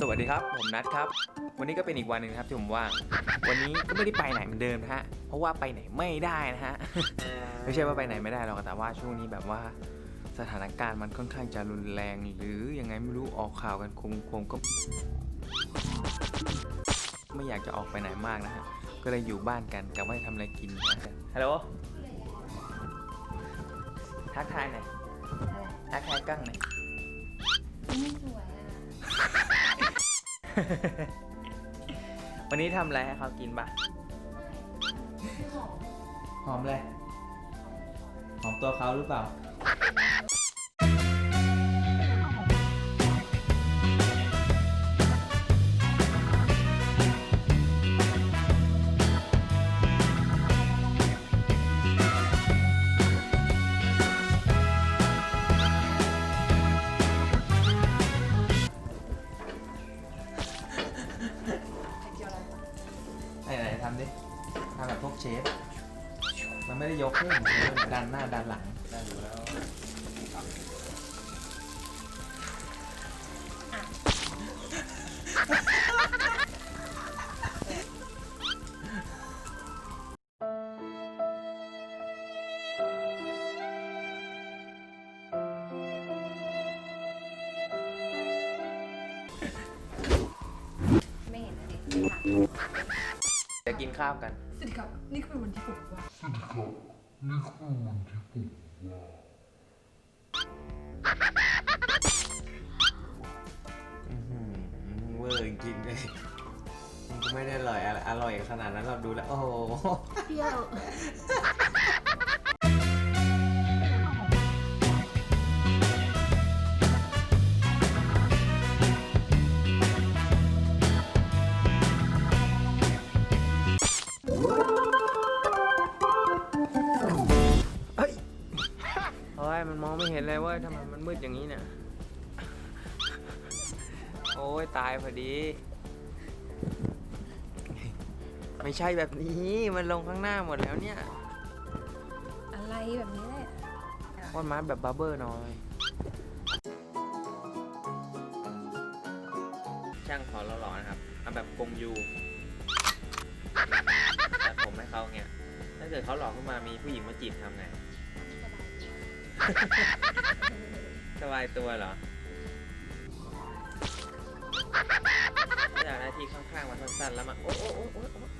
สวัสดีครับ ผมนัทครับ วันนี้ก็เป็นอีกวันหนึ่งนะครับที่ผมว่างวันนี้ก็ไม่ได้ไปไหนเหมือนเดิมนะฮะเพราะว่าไปไหนไม่ได้นะฮะ ไม่ใช่ว่าไปไหนไม่ได้หรอกแต่ว่าช่วงนี้แบบว่าสถานการณ์มันค่อนข้างจะรุนแรง หรือยังไงไม่รู้ออกข่าวกันคงคงก็ ไม่อยากจะออกไปไหนมากนะฮะก็เลยอยู่บ้านกันกับว่าจะทำอะไรกินนะฮะฮัลโหลทักทายหน่อยอะไรทักทายกั้งหน่อยไม่สวยอะ วันนี้ทำอะไรให้เขากินปะหอมหอมเลยหอมตัวเขาหรือเปล่า เชฟ มันไม่ได้ยกขึ้นมันดันหน้าดันหลัง ได้ดูแล้วไม่เห็นนะดิ จะกินข้าวกัน สวัสดีครับ นี่คือวันที่ผมว่านี่คือวันที่ผมว่าอื้อหือเวอร์จริงๆเลยมันก็ไม่ได้อร่อยอะไรอร่อยขนาดนั้นเราดูแล้ว โอ้โห เปรี้ยว ไม่เห็นเลยเว่าทำไมมันมืดอย่างนี้เนี่ย โอ้ยตายพอดี ไม่ใช่แบบนี้มันลงข้างหน้าหมดแล้วเนี่ยอะไรแบบนี้แหละวอนมาแบบบับเบอร์หน่อย ช่างขอหล่อๆนะครับเอาแบบกงยูตัดผมให้เขาเนี่ยถ้าเกิดเขาหล่อขึ้นมามีผู้หญิงมาจีบทำไง สบายตัวเหรอไม่อยากนาที่ข้างๆมันสั้นๆแล้วมันโอ้โอ้โอ้โอ้โอ๊ย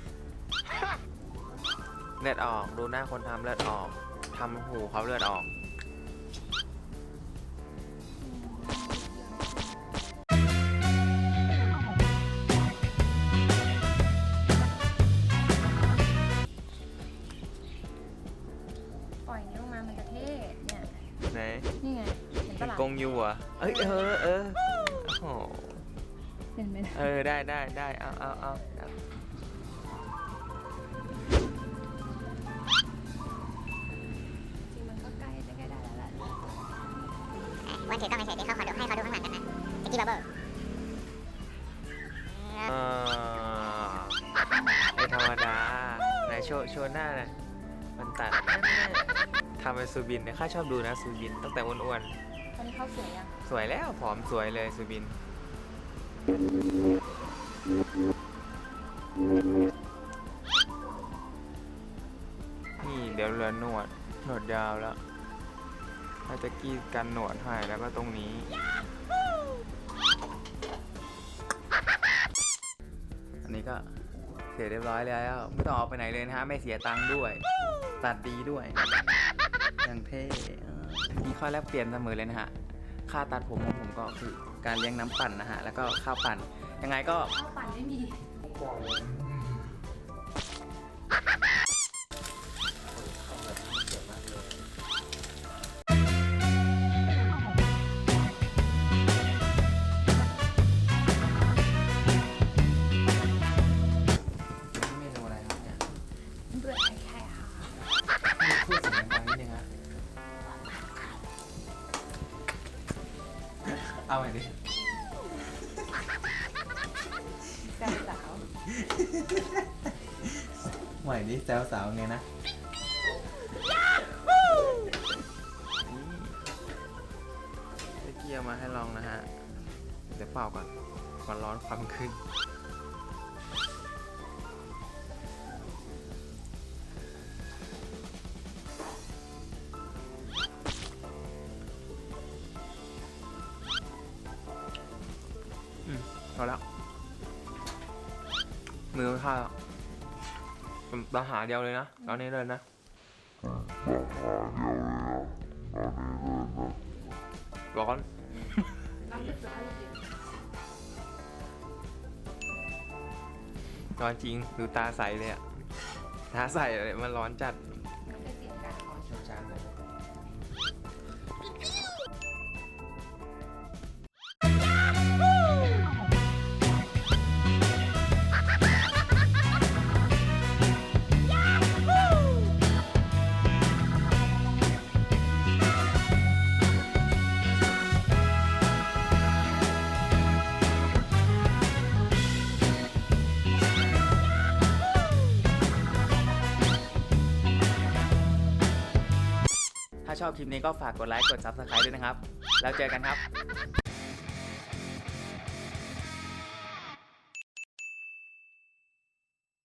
เลือดออก ดูหน้าคนทำเลือดออกทำหูเขาเลือดออก เห็นปะล่ะกงยูเหรอะเอ้ยเออเออโอ้โหเห็นไหมเออได้ได้ได้เอาเอาเอาเอาจริงมันก็ใกล้จะใกล้ได้แล้วแหละวันถือกล้องเฉยๆที่เขาขอดูให้เขาดูข้างหลังกันนะสกิปบับเบิ้ลอ่าไม่ธรรมดาไหนโชว์โชว์หน้าหน่อยมันตัดนั่นน่ะทำเป็นซูบินเนี่ยข้าชอบดูนะซูบินตั้งแต่อ้วนต อนนี้เขาสวยยังสวยแล้วผอมสวยเลยซูบิน นี่เดี๋ยวเหลือหนวดหนวดยาวแล้วถ้าจะกรีดกันหนวดให้แล้วก็ตรงนี้ อันนี้ก็เสร็จเรียบร้อยแล้ว ไม่ต้องออกไปไหนเลยนะฮะ ไม่เสียตังค์ด้วย ตัดดีด้วย อย่างเท่ มีข้อแลกเปลี่ยนเสมอเลยนะฮะ ค่าตัดผมของผมก็คือการเลี้ยงน้ำปั่นนะฮะ แล้วก็ข้าวปั่น ยังไงก็ ข้าวปั่นไม่มีเม เอาใหม่ดิแฟนสาวใหม่ดิแซวสาวไงนะนี่ตะเกียบมาให้ลองนะฮะ เดี๋ยวเป่าก่อนมันร้อนความขึ้น มือไม่พลาดแล้วผมปัญหาเดียวเลยนะตอนนี้เลยนะร้อนน้ำเดือดร้อนจริงร้อนจริงดูตาใสเลยอะตาใสเลยมันร้อนจัด ถ้าชอบคลิปนี้ก็ฝากกดไลค์กด Subscribe ด้วยนะครับ แล้วเจอกันครับ